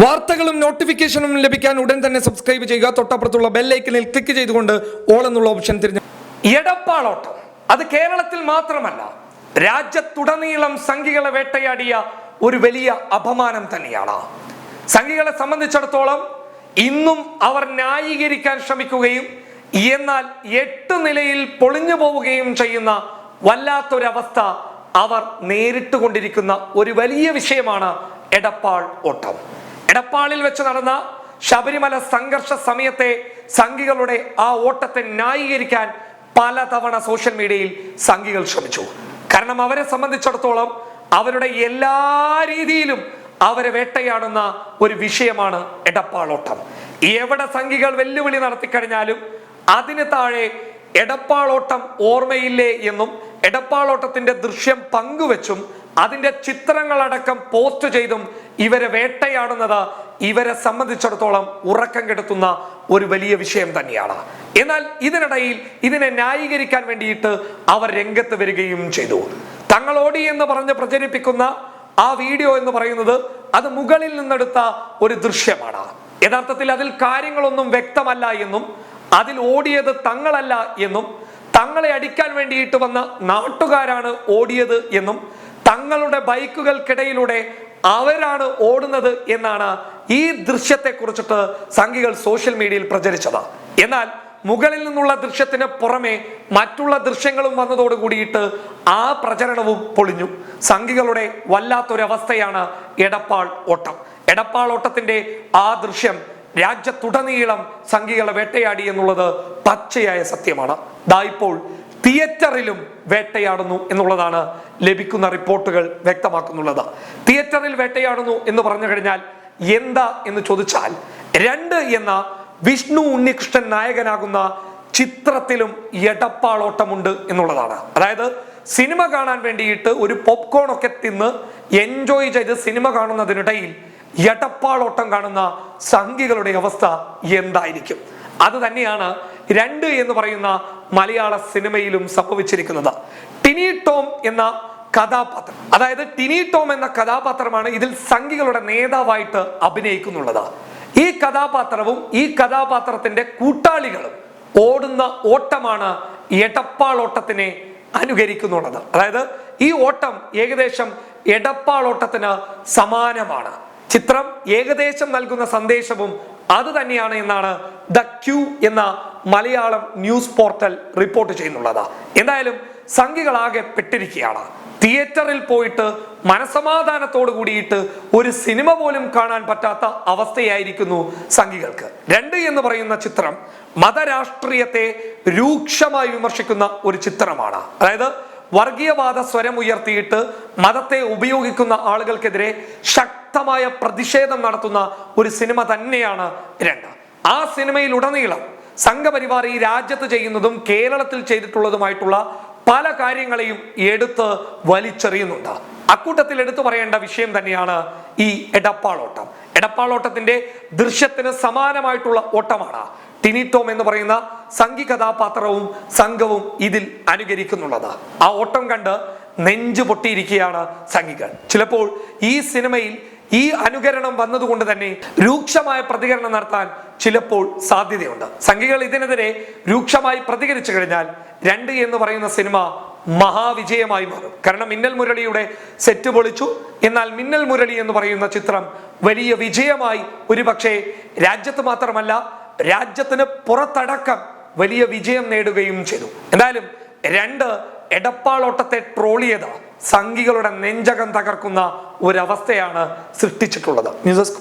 വാർത്തകളും നോട്ടിഫിക്കേഷനും ലഭിക്കാൻ ഉടൻ തന്നെ സബ്സ്ക്രൈബ് ചെയ്യുക. തൊട്ടപ്പുറത്തുള്ള ബെല്ലൈക്കനിൽ ക്ലിക്ക് ചെയ്തുകൊണ്ട് ഓൾ എന്നുള്ള ഓപ്ഷൻ തിരിഞ്ഞു എടപ്പാളോട്ടം. അത് കേരളത്തിൽ മാത്രമല്ല രാജ്യത്തുടനീളം സംഘികളെ വേട്ടയാടിയ ഒരു വലിയ അപമാനം തന്നെയാണ്. സംഘികളെ സംബന്ധിച്ചിടത്തോളം ഇന്നും അവർ ന്യായീകരിക്കാൻ ശ്രമിക്കുകയും എന്നാൽ എട്ട് നിലയിൽ പൊളിഞ്ഞു പോവുകയും ചെയ്യുന്ന വല്ലാത്തൊരവസ്ഥ അവർ നേരിട്ടുകൊണ്ടിരിക്കുന്ന ഒരു വലിയ വിഷയമാണ് എടപ്പാൾ ഓട്ടം. എടപ്പാളിൽ വെച്ച് നടന്ന ശബരിമല സംഘർഷ സമയത്തെ സംഘികളുടെ ആ ഓട്ടത്തെ ന്യായീകരിക്കാൻ പലതവണ സോഷ്യൽ മീഡിയയിൽ സംഘികൾ ശ്രമിച്ചു. കാരണം അവരെ സംബന്ധിച്ചിടത്തോളം അവരുടെ എല്ലാ രീതിയിലും അവരെ വേട്ടയാടുന്ന ഒരു വിഷയമാണ് എടപ്പാളോട്ടം. എവിടെ സംഘികൾ വെല്ലുവിളി നടത്തിക്കഴിഞ്ഞാലും അതിന് താഴെ എടപ്പാളോട്ടം ഓർമ്മയില്ലേ എന്നും എടപ്പാളോട്ടത്തിന്റെ ദൃശ്യം പങ്കുവെച്ചും അതിന്റെ ചിത്രങ്ങളടക്കം പോസ്റ്റ് ചെയ്തും ഇവരെ വേട്ടയാടുന്നത് ഇവരെ സംബന്ധിച്ചിടത്തോളം ഉറക്കം കെടുത്തുന്ന ഒരു വലിയ വിഷയം തന്നെയാണ്. എന്നാൽ ഇതിനിടയിൽ ഇതിനെ ന്യായീകരിക്കാൻ വേണ്ടിയിട്ട് അവർ രംഗത്ത് വരികയും ചെയ്തു. തങ്ങളോടി എന്ന് പറഞ്ഞ് പ്രചരിപ്പിക്കുന്ന ആ വീഡിയോ എന്ന് പറയുന്നത് അത് മുകളിൽ നിന്നെടുത്ത ഒരു ദൃശ്യമാണ്. യഥാർത്ഥത്തിൽ അതിൽ കാര്യങ്ങളൊന്നും വ്യക്തമല്ല എന്നും അതിൽ ഓടിയത് തങ്ങളല്ല എന്നും തങ്ങളെ അടിക്കാൻ വേണ്ടിയിട്ട് വന്ന നാട്ടുകാരാണ് ഓടിയത് എന്നും തങ്ങളുടെ ബൈക്കുകൾക്കിടയിലൂടെ അവരാണ് ഓടുന്നത് എന്നാണ് ഈ ദൃശ്യത്തെ കുറിച്ചിട്ട് സംഘികൾ സോഷ്യൽ മീഡിയയിൽ പ്രചരിച്ചത്. എന്നാൽ മുകളിൽ നിന്നുള്ള ദൃശ്യത്തിന് പുറമെ മറ്റുള്ള ദൃശ്യങ്ങളും വന്നതോട് കൂടിയിട്ട് ആ പ്രചരണവും പൊളിഞ്ഞു. സംഘികളുടെ വല്ലാത്തൊരവസ്ഥയാണ് എടപ്പാൾ ഓട്ടം. എടപ്പാൾ ഓട്ടത്തിന്റെ ആ ദൃശ്യം രാജ്യത്തുടനീളം സംഘികളെ വേട്ടയാടി എന്നുള്ളത് പച്ചയായ സത്യമാണ്. ദാ ഇപ്പോൾ തിയേറ്ററിലും വേട്ടയാടുന്നു എന്നുള്ളതാണ് ലഭിക്കുന്ന റിപ്പോർട്ടുകൾ വ്യക്തമാക്കുന്നുള്ളത്. തിയേറ്ററിൽ വേട്ടയാടുന്നു എന്ന് പറഞ്ഞു കഴിഞ്ഞാൽ എന്താ എന്ന് ചോദിച്ചാൽ രണ്ട് എന്ന വിഷ്ണു ഉണ്ണികൃഷ്ണൻ നായകനാകുന്ന ചിത്രത്തിലും എടപ്പാളോട്ടമുണ്ട് എന്നുള്ളതാണ്. അതായത് സിനിമ കാണാൻ വേണ്ടിയിട്ട് ഒരു പോപ്കോൺ ഒക്കെ തിന്ന് എൻജോയ് ചെയ്ത് സിനിമ കാണുന്നതിനിടയിൽ എടപ്പാളോട്ടം കാണുന്ന സംഘികളുടെ അവസ്ഥ എന്തായിരിക്കും? അത് തന്നെയാണ് രണ്ട് എന്ന് പറയുന്ന മലയാള സിനിമയിലും സംഭവിച്ചിരിക്കുന്നത്. ടിനി ടോം എന്ന കഥാപാത്രം. അതായത് ടിനി ടോം എന്ന കഥാപാത്രമാണ് ഇതിൽ സംഘികളുടെ നേതാവായിട്ട് അഭിനയിക്കുന്നുള്ളത്. ഈ കഥാപാത്രവും ഈ കഥാപാത്രത്തിന്റെ കൂട്ടാളികളും ഓടുന്ന ഓട്ടമാണ് എടപ്പാളോട്ടത്തിനെ അനുകരിക്കുന്നുള്ളത്. അതായത് ഈ ഓട്ടം ഏകദേശം എടപ്പാളോട്ടത്തിന് സമാനമാണ്. ചിത്രം ഏകദേശം നൽകുന്ന സന്ദേശവും അത് തന്നെയാണ് എന്നാണ് ദ ക്യൂ എന്ന മലയാളം ന്യൂസ് പോർട്ടൽ റിപ്പോർട്ട് ചെയ്യുന്നുള്ളത്. എന്തായാലും സംഖ്യകളാകെ പെട്ടിരിക്കുകയാണ്. തിയേറ്ററിൽ പോയിട്ട് മനസമാധാനത്തോട് കൂടിയിട്ട് ഒരു സിനിമ പോലും കാണാൻ പറ്റാത്ത അവസ്ഥയായിരിക്കുന്നു സംഘികൾക്ക് രണ്ട് എന്ന് പറയുന്ന ചിത്രം മതരാഷ്ട്രീയത്തെ രൂക്ഷമായി വിമർശിക്കുന്ന ഒരു ചിത്രമാണ്. അതായത് വർഗീയവാദ സ്വരം ഉയർത്തിയിട്ട് മതത്തെ ഉപയോഗിക്കുന്ന ആളുകൾക്കെതിരെ ശക്തമായ പ്രതിഷേധം നടത്തുന്ന ഒരു സിനിമ തന്നെയാണ് രണ്ട്. ആ സിനിമയിൽ ഉടനീളം സംഘപരിവാർ ഈ രാജ്യത്ത് ചെയ്യുന്നതും കേരളത്തിൽ ചെയ്തിട്ടുള്ളതുമായിട്ടുള്ള പല കാര്യങ്ങളെയും എടുത്ത് വലിച്ചെറിയുന്നുണ്ട്. അക്കൂട്ടത്തിൽ എടുത്തു പറയേണ്ട വിഷയം തന്നെയാണ് ഈ എടപ്പാളോട്ടം. എടപ്പാളോട്ടത്തിന്റെ ദൃശ്യത്തിന് സമാനമായിട്ടുള്ള ഓട്ടമാണ്. ടിനിറ്റോം എന്ന് പറയുന്ന സംഘി കഥാപാത്രവും സംഘവും ഇതിൽ അനുകരിക്കുന്നുള്ളത്. ആ ഓട്ടം കണ്ട് നെഞ്ചു പൊട്ടിയിരിക്കുകയാണ് സംഘികൾ. ചിലപ്പോൾ ഈ സിനിമയിൽ ഈ അനുകരണം വന്നതുകൊണ്ട് തന്നെ രൂക്ഷമായ പ്രതികരണം നടത്താൻ ചിലപ്പോൾ സാധ്യതയുണ്ട്. സംഘികൾ ഇതിനെതിരെ രൂക്ഷമായി പ്രതികരിച്ചു കഴിഞ്ഞാൽ രണ്ട് എന്ന് പറയുന്ന സിനിമ മഹാവിജയമായി മാറും. കാരണം മിന്നൽ മുരളിയുടെ സെറ്റ് പൊളിച്ചു. എന്നാൽ മിന്നൽ മുരളി എന്ന് പറയുന്ന ചിത്രം വലിയ വിജയമായി ഒരുപക്ഷെ രാജ്യത്ത് മാത്രമല്ല രാജ്യത്തിന് പുറത്തടക്കം വലിയ വിജയം നേടുകയും ചെയ്തു. എന്തായാലും രണ്ട് എടപ്പാളോട്ടത്തെ ട്രോളിയത് സംഘികളുടെ നെഞ്ചകം തകർക്കുന്ന ഒരവസ്ഥയാണ് സൃഷ്ടിച്ചിട്ടുള്ളത്. News desk